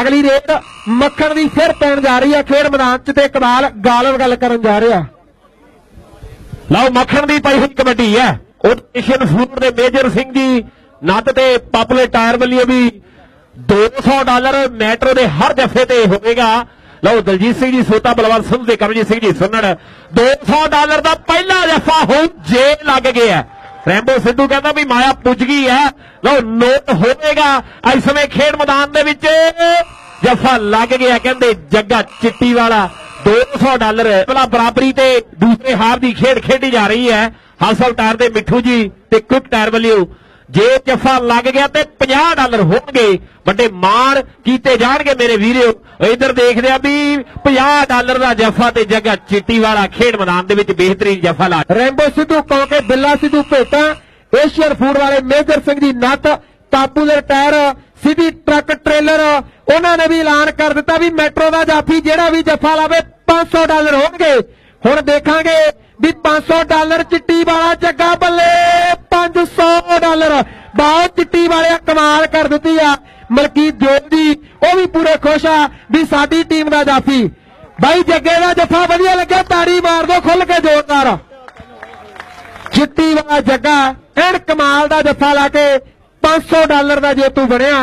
ਅਗਲੀ ਰੇਟ ਮੱਖਣ ਦੀ ਫਿਰ ਪੈਣ ਜਾ ਰਹੀ ਹੈ ਖੇਡ ਮੈਦਾਨ 'ਚ ਤੇ ਕਮਾਲ ਗਾਲਵ ਗੱਲ ਕਰਨ ਜਾ ਰਿਹਾ। ਲਓ, ਮੱਖਣ ਦੀ ਪਈ ਹੋਈ ਕਬੱਡੀ ਹੈ। ਉਹ ਏਸ਼ੀਅਨ ਫੂਡ ਦੇ ਮੇਜਰ ਸਿੰਘ ਜੀ ਨੱਦ ਤੇ ਪਾਪੂਲਰ ਟਾਇਰ ਵੱਲੋਂ ਵੀ 200 ਡਾਲਰ ਮੈਟਰੋ ਦੇ ਹਰ ਜਫੇ ਤੇ ਹੋਵੇਗਾ। ਲਓ, ਦਲਜੀਤ ਸਿੰਘ ਜੀ, ਸੋਤਾ ਬਲਵੰਤ ਸਿੰਘ ਤੇ ਕਰਮਜੀਤ ਸਿੰਘ ਜੀ ਸੁਣਨ। 200 ਡਾਲਰ ਦਾ ਪਹਿਲਾ ਜਫਾ ਹੋ ਜੇ ਲੱਗ ਗਿਆ। ਰੈਂਬੋ ਸਿੱਧੂ ਕਹਿੰਦਾ ਵੀ ਮਾਇਆ ਪੁੱਜ ਗਈ ਹੈ ਲਓ, ਨੋਟ ਹੋਵੇਗਾ ਇਸ ਸਮੇਂ ਖੇਡ ਮੈਦਾਨ ਦੇ ਵਿੱਚ। ਜਫਾ ਲੱਗ ਗਿਆ ਕਹਿੰਦੇ ਜੱਗਾ ਚਿੱਟੀ ਵਾਲਾ 200 ਡਾਲਰ। ਪਹਿਲਾ ਬਰਾਬਰੀ ਤੇ ਦੂਸਰੇ ਹਾਰ ਦੀ ਖੇਡ ਖੇਡੀ ਜਾ ਰਹੀ ਹੈ। ਹਾਸਲ ਟਾਇਰ ਦੇ ਮਿੱਠੂ ਜੀ ਤੇ ਕੁੱਕ ਟਾਇਰ ਵੱਲੋਂ ਜੇ ਜਫਾ ਲੱਗ ਗਿਆ ਤੇ 50 ਡਾਲਰ ਹੋਣਗੇ। ਵੱਡੇ ਮਾਣ ਕੀਤੇ ਜਾਣਗੇ ਮੇਰੇ ਵੀਰੋ ਇਧਰ ਦੇਖਦੇ ਆ ਵੀ 50 ਡਾਲਰ ਦਾ ਜਫਾ ਤੇ ਜਗ੍ਹਾ ਚਿੱਟੀ ਵਾਲਾ ਖੇਡ ਮੈਦਾਨ ਦੇ ਵਿੱਚ ਬਿਹਤਰੀਨ ਜਫਾ ਲਾ ਰੈਂਬੋ ਸਿੱਧੂ ਕਹੋਗੇ ਬਿੱਲਾ ਸਿੱਧੂ ਭੇਟਾ, ਏਸ਼ੀਅਨ ਫੂਡ ਵਾਲੇ ਮੇਜਰ ਸਿੰਘ ਦੀ ਨੱਤ ਦੇ ਟਾਇਰ ਸਿੱਧੀ ਟਰੱਕ ਟ੍ਰੇਲਰ, ਉਹਨਾਂ ਨੇ ਵੀ ਐਲਾਨ ਕਰ ਦਿੱਤਾ ਵੀ ਮੈਟਰੋ ਦਾ ਜਾਫੀ ਜਿਹੜਾ ਵੀ ਜਫਾ ਲਾਵੇ 500 ਡਾਲਰ ਹੋਣਗੇ। ਹੁਣ ਦੇਖਾਂਗੇ ਵੀ 500 ਡਾਲਰ ਚਿੱਟੀ ਵਾਲਾ ਜੱਗਾ ਬੱਲੇ ਡਾਲਰ ਬਹੁਤ ਚਿੱਟੀ ਵਾਲਿਆ ਕਮਾਲ ਕਰ ਦਿੱਤੀ ਆ। ਮਲਕੀਤ ਜੋਤੀ, ਉਹ ਵੀ ਪੂਰੇ ਖੁਸ਼ ਆ ਵੀ ਸਾਡੀ ਟੀਮ ਦਾ ਜਾਫੀ। ਬਾਈ ਜੱਗੇ ਦਾ ਜੱਫਾ ਵਧੀਆ ਲੱਗਿਆ, ਤਾੜੀ ਮਾਰ ਦੋ ਖੁੱਲ ਕੇ ਜ਼ੋਰਦਾਰ ਚਿੱਟੀ ਵਾਲਾ ਜੱਗਾ, ਐਨ ਕਮਾਲ ਦਾ ਜੱਫਾ ਲਾ ਕੇ 500 ਡਾਲਰ ਦਾ ਜੇਤੂ ਬਣਿਆ।